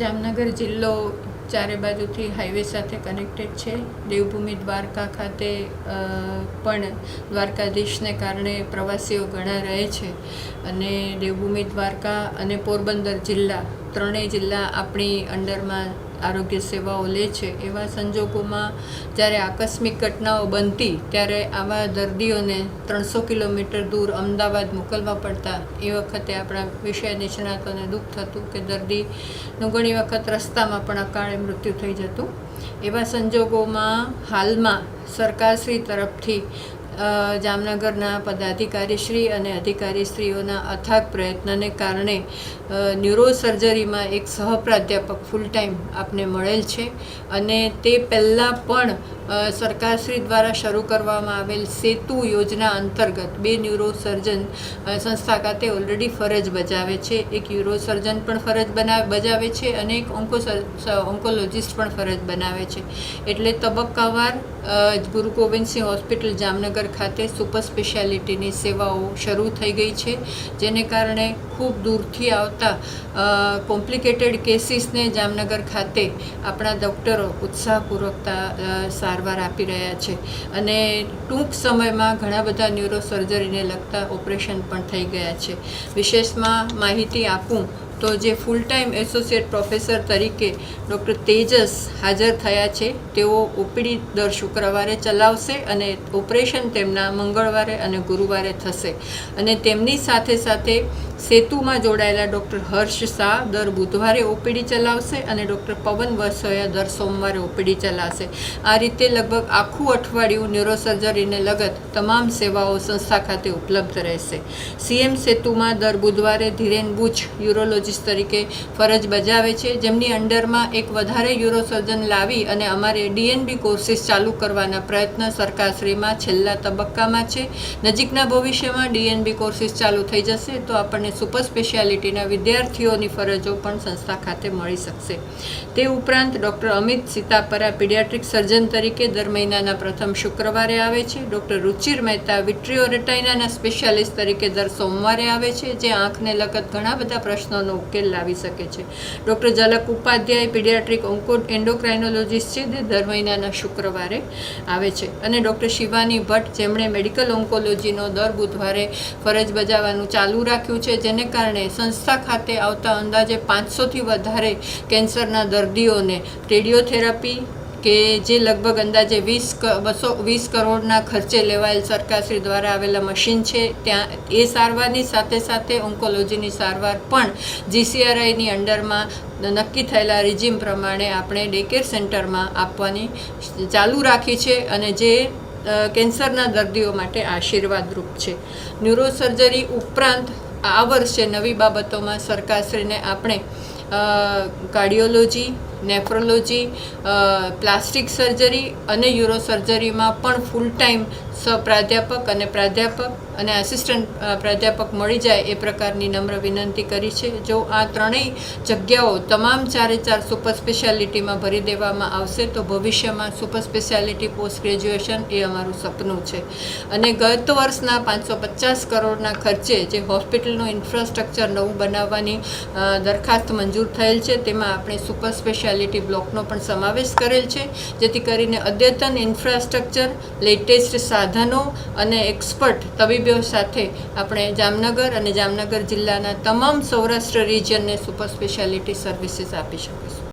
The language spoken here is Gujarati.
જામનગર જિલ્લો ચારે બાજુથી હાઈવે સાથે કનેક્ટેડ છે. દેવભૂમિ દ્વારકા ખાતે પણ દ્વારકાધીશને કારણે પ્રવાસીઓ ઘણા રહે છે. અને દેવભૂમિ દ્વારકા અને પોરબંદર જિલ્લા, ત્રણેય જિલ્લા આપણી અંડરમાં આરોગ્ય સેવાઓ લે છે. એવા સંજોગોમાં જ્યારે આકસ્મિક ઘટનાઓ બનતી, ત્યારે આવા દર્દીઓને ત્રણસો કિલોમીટર દૂર અમદાવાદ મોકલવા પડતા. એ વખતે આપણા વિષય નિષ્ણાતોને દુઃખ થતું કે દર્દીનું ઘણી વખત રસ્તામાં પણ અકાળે મૃત્યુ થઈ જતું. એવા સંજોગોમાં હાલમાં સરકારશ્રી તરફથી જામનગરના પદાધિકારીશ્રી અને અધિકારીશ્રીઓના અથાગ પ્રયત્નને કારણે ન્યુરો સર્જરીમાં એક સહપ્રાધ્યાપક ફૂલ ટાઈમ આપને મળેલ છે. અને તે પહેલાં પણ સરકારશ્રી દ્વારા શરૂ કરવામાં આવેલ સેતુ યોજના અંતર્ગત બે ન્યુરો સંસ્થા ખાતે ઓલરેડી ફરજ બજાવે છે. એક યુરો પણ ફરજ બના બજાવે છે અને એક ઓન્કો ઓન્કોલોજિસ્ટ પણ ફરજ બનાવે છે. એટલે તબક્કાવાર ગુરુ ગોવિંદસિંહ હોસ્પિટલ જામનગર ખાતે સુપર સ્પેશિયાલિટીની સેવાઓ શરૂ થઈ ગઈ છે જેને કારણે ખૂબ દૂરથી આવતા કોમ્પ્લિકેટેડ કેસીસને જામનગર ખાતે આપણા ડૉક્ટરો ઉત્સાહપૂર્વક તા- અ, સારવાર આપી રહ્યા છે. અને ટૂંક સમયમાં ઘણા બધા ન્યુરોસર્જરીને લગતા ઓપરેશન પણ થઈ ગયા છે. વિશેષમાં માહિતી આપું તો જે ફૂલ ટાઈમ એસોસિએટ પ્રોફેસર તરીકે ડૉક્ટર તેજસ હાજર થયા છે, તેઓ ઓપીડી દર શુક્રવારે ચલાવશે અને ઓપરેશન તેમના મંગળવારે અને ગુરુવારે થશે. અને તેમની સાથે સાથે સેતુમાં જોડાયેલા ડૉક્ટર હર્ષ શાહ દર બુધવારે ઓપીડી ચલાવશે અને ડૉક્ટર પવન વસોયા દર સોમવારે ઓપીડી ચલાવશે. આ રીતે લગભગ આખું અઠવાડિયું ન્યુરોસર્જરીને લગત તમામ સેવાઓ સંસ્થા ખાતે ઉપલબ્ધ રહેશે. સીએમ સેતુમાં દર બુધવારે ધીરેન બુચ યુરોલોજિસ્ટ તરીકે ફરજ બજાવે છે. જેમની અંડરમાં એક વધારે યુરોસર્જન લાવી અને અમારે ડીએનબી કોર્સિસ ચાલુ કરવાના પ્રયત્ન સરકારશ્રીમાં છેલ્લા તબક્કામાં છે. નજીકના ભવિષ્યમાં ડીએનબી કોર્સિસ ચાલુ થઈ જશે તો આપણને સુપર સ્પેશિયાલિટીના વિદ્યાર્થીઓની ફરજો પણ સંસ્થા ખાતે મળી શકશે. તે ઉપરાંત doctor Amit Sitapara pediatric surgeon તરીકે દર મહિનાના પ્રથમ શુક્રવારે આવે છે. ડૉક્ટર રુચિર મહેતા વિટ્રીઓ રેટાઇનાના સ્પેશિયાલિસ્ટ તરીકે દર સોમવારે આવે છે, જે આંખને લગત ઘણા બધા પ્રશ્નોનો ઉકેલ લાવી શકે છે. ડૉક્ટર ઝલક ઉપાધ્યાય, પીડિયાટ્રિક ઓન્કો એન્ડોક્રાઇનોલોજીસ્ટ છે તે દર મહિનાના શુક્રવારે આવે છે. અને ડૉક્ટર શિવાની ભટ્ટ, જેમણે મેડિકલ ઓન્કોલોજીનો દર બુધવારે ફરજ બજાવવાનું ચાલુ રાખ્યું છે, જેને કારણે સંસ્થા ખાતે આવતા અંદાજે પાંચસોથી વધારે કેન્સરના દર્દીઓને રેડિયોથેરાપી કે જે લગભગ અંદાજે વીસ બસો, વીસ કરોડના ખર્ચે લેવાયેલ સરકારશ્રી દ્વારા આવેલા મશીન છે. ત્યાં એ સારવારની સાથે સાથે ઓન્કોલોજીની સારવાર પણ જીસીઆરઆઈની અંડરમાં નક્કી થયેલા રિજીમ પ્રમાણે આપણે ડેકેર સેન્ટરમાં આપવાની ચાલુ રાખી છે અને જે કેન્સરના દર્દીઓ માટે આશીર્વાદરૂપ છે. ન્યુરોસર્જરી ઉપરાંત આ વર્ષે નવી બાબતોમાં સરકારશ્રીને આપણે કાર્ડિયોલોજી નેફ્રોલોજી પ્લાસ્ટિક સર્જરી અને યુરોસર્જરીમાં પણ ફૂલ ટાઈમ સપ્રાધ્યાપક અને પ્રાધ્યાપક અને આસિસ્ટન્ટ પ્રાધ્યાપક મળી જાય એ પ્રકારની નમ્ર વિનંતી કરી છે. જો આ ત્રણેય જગ્યાઓ તમામ ચારે ચાર સુપર સ્પેશિયાલિટીમાં ભરી દેવામાં આવશે, તો ભવિષ્યમાં સુપર સ્પેશિયાલિટી પોસ્ટ ગ્રેજ્યુએશન એ અમારું સપનું છે. અને ગત વર્ષના પાંચસો પચાસ કરોડના ખર્ચે જે હોસ્પિટલનું ઇન્ફ્રાસ્ટ્રક્ચર નવું બનાવવાની દરખાસ્ત મંજૂર થયેલ છે, તેમાં આપણે સુપર સ્પેશિયાલિટી બ્લોકનો પણ સમાવેશ કરેલ છે, જેથી કરીને અદ્યતન ઇન્ફ્રાસ્ટ્રક્ચર, લેટેસ્ટ સાધનો અને એક્સપર્ટ તબીબીઓ સાથે આપણે જામનગર અને જામનગર જિલ્લાના તમામ સૌરાષ્ટ્ર રિજિયનને સુપર સ્પેશિયાલિટી સર્વિસીસ આપી શકીશું.